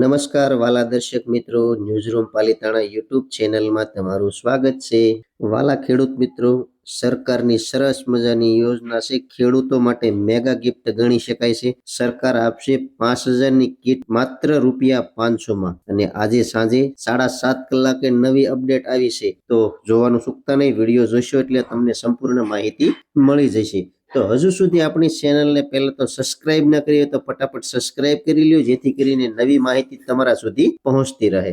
નમસ્કાર વાલા દર્શક મિત્રો, ન્યૂઝરૂમ પાલિતાણા યુટ્યુબ ચેનલમાં તમારું સ્વાગત છે. વાલા ખેડૂત મિત્રો, સરકારની સરસ મજાની યોજના છે. ખેડૂતો માટે મેગા ગિફ્ટ ગણી શકાય છે. સરકાર આપશે પાંચ હજારની કીટ માત્ર રૂપિયા પાંચસોમાં અને આજે સાંજે સાડા સાત કલાકે નવી અપડેટ આવી છે. તો જોવાનું ચૂકતા નહીં, વીડિયો જોશો એટલે તમને સંપૂર્ણ માહિતી મળી જશે. તો હજુ સુધી આપણી ચેનલને પહેલાં તો સબસ્ક્રાઇબ ન કરી હોય તો ફટાફટ સબસ્ક્રાઇબ કરી લ્યો, જેથી કરીને નવી માહિતી તમારા સુધી પહોંચતી રહે.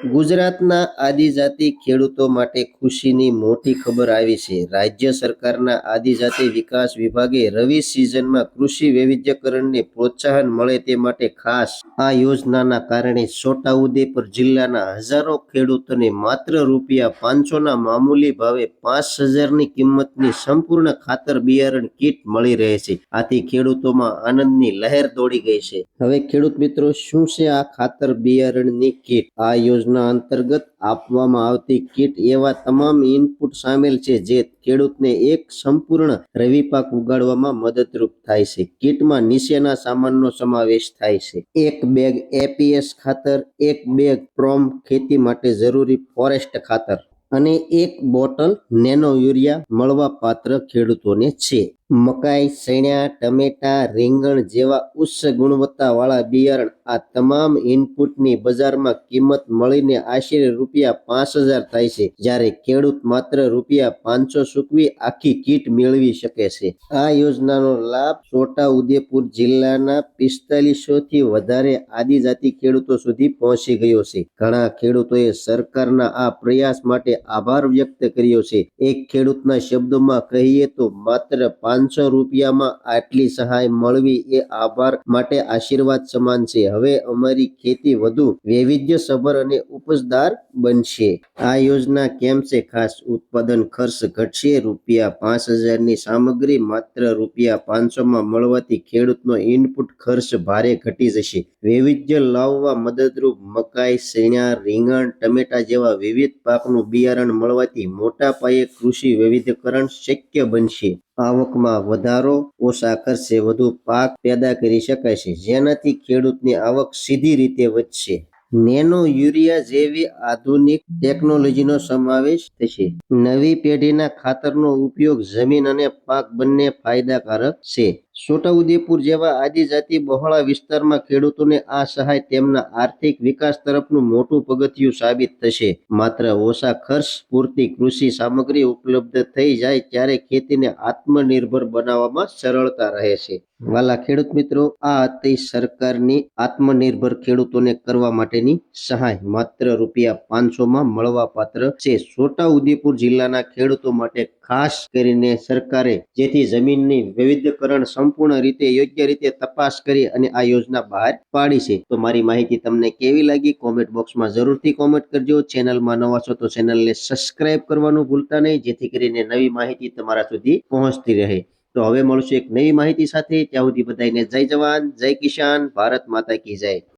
ગુજરાતના આદિજાતિ ખેડૂતો માટે ખુશીની મોટી ખબર આવી છે. રાજ્ય સરકારના આદિજાતિ વિકાસ વિભાગે રવિ સિઝનમાં કૃષિ વૈવિધ્યકરણને પ્રોત્સાહન મળે તે માટે ખાસ આ યોજનાના કારણે છોટાઉદેપુર જિલ્લાના હજારો ખેડૂતોને માત્ર રૂપિયા પાંચસોના મામૂલી ભાવે પાંચ હજારની કિંમતની સંપૂર્ણ ખાતર બિયારણ કીટ મળી રહે છે. આથી ખેડૂતોમાં આનંદની લહેર દોડી ગઈ છે. હવે ખેડૂત મિત્રો, શું છે આ ખાતર બિયારણની કીટ? આ યોજના અંતર્ગત આપવામાં આવતી કીટ એવા તમામ ઇનપુટ સામેલ છે જે ખેડૂતને એક સંપૂર્ણ રવિ પાક ઉગાડવામાં મદદરૂપ થાય છે. કીટમાં નીચેના સામાનનો સમાવેશ થાય છે. એક બેગ એપીએસ ખાતર, એક બેગ પ્રોમ ખેતી માટે જરૂરી ફોરેસ્ટ ખાતર અને એક બોટલ નેનો યુરિયા મળવા પાત્ર ખેડૂતોને છે. મકાઈ સણ્યા ટમેટા, રીંગણ જેવા ઉચ્ચ ગુણવત્તાવાળા બિયારણ આ તમામ ઇનપુટની બજારમાં કિંમત મળીને આશરે રૂપિયા પાંચ હજાર થાય છે, જ્યારે ખેડૂત માત્ર રૂપિયા પાંચસો ચૂકવી આખી કીટ મેળવી શકે છે. આ યોજનાનો લાભ છોટા ઉદેપુર જિલ્લાના પિસ્તાલીસો થી વધારે આદિજાતિ ખેડૂતો સુધી પહોંચી ગયો છે. ઘણા ખેડૂતોએ સરકારના આ પ્રયાસ માટે આભાર વ્યક્ત કર્યો છે. એક ખેડૂતના શબ્દોમાં કહીએ તો માત્ર પાંચસો રૂપિયામાં આટલી સહાય મળવી એ આભાર માટે આશીર્વાદ સમાન છે. હવે અમારી ખેતી વધુ વૈવિધ્યસભર અને ઉપજદાર બનશે. આ યોજના કેમ છે? ખાસ ઉત્પાદન ખર્ચ ઘટશે. રૂપિયા પાંચ હજારની સામગ્રી માત્ર રૂપિયા પાંચસોમાં મળવાથી ખેડૂતનો ઇનપુટ ખર્ચ ભારે ઘટી જશે. વૈવિધ્ય લાવવા મદદરૂપ મકાઈ, શેણા, રીંગણ, ટમેટા જેવા વિવિધ પાકનું બિયારણ મળવાથી મોટા પાયે કૃષિ વૈવિધ્યકરણ શક્ય બનશે. આવકમાં વધારો ઓછા ખર્ચે વધુ પાક પેદા કરી શકાય છે. જેનાથી ખેડૂતની આવક સીધી રીતે વધશે. નેનો યુરિયા જેવી આધુનિક ટેકનોલોજીનો સમાવેશ થશે. નવી પેઢીના ખાતરનો ઉપયોગ જમીન અને પાક બંને ફાયદાકારક છે. છોટાઉદેપુર જેવા આદિજાતિ બહોળા વિસ્તારમાં ખેડૂતોને આ સહાય તેમના આર્થિક વિકાસ તરફનું મોટું પગથિયું સાબિત થશે. માત્ર ઓછા ખર્ચ પૂરતી કૃષિ સામગ્રી ઉપલબ્ધ થઈ જાય ત્યારે ખેતીને આત્મનિર્ભર બનાવવામાં સરળતા રહે છે. વાલા ખેડૂત મિત્રો, આ હતી સરકારની આત્મનિર્ભર ખેડૂતોને કરવા માટેની સહાય. માત્ર રૂપિયા પાંચસો માં મળવા પાત્ર છે. છોટાઉદેપુર જિલ્લાના ખેડૂતો માટે ખાસ કરીને સરકારે જેથી જમીનની વૈવિધ્યકરણ સંપૂર્ણ રીતે, યોગ્ય રીતે તપાસ કરી અને આ યોજના બહાર પાડી છે. તો મારી માહિતી તમને કેવી લાગી? કોમેન્ટ બોક્સમાં જરૂરથી કોમેન્ટ કરજો. ચેનલમાં નવા છો તો ચેનલને સબસ્ક્રાઇબ કરવાનું ભૂલતા નહીં, જેથી કરીને નવી માહિતી તમારા સુધી પહોંચતી રહે. તો હવે મળશું એક નવી માહિતી સાથે. ત્યાં સુધી બધાને જય જવાન, જય કિસાન, ભારત માતા કી જય.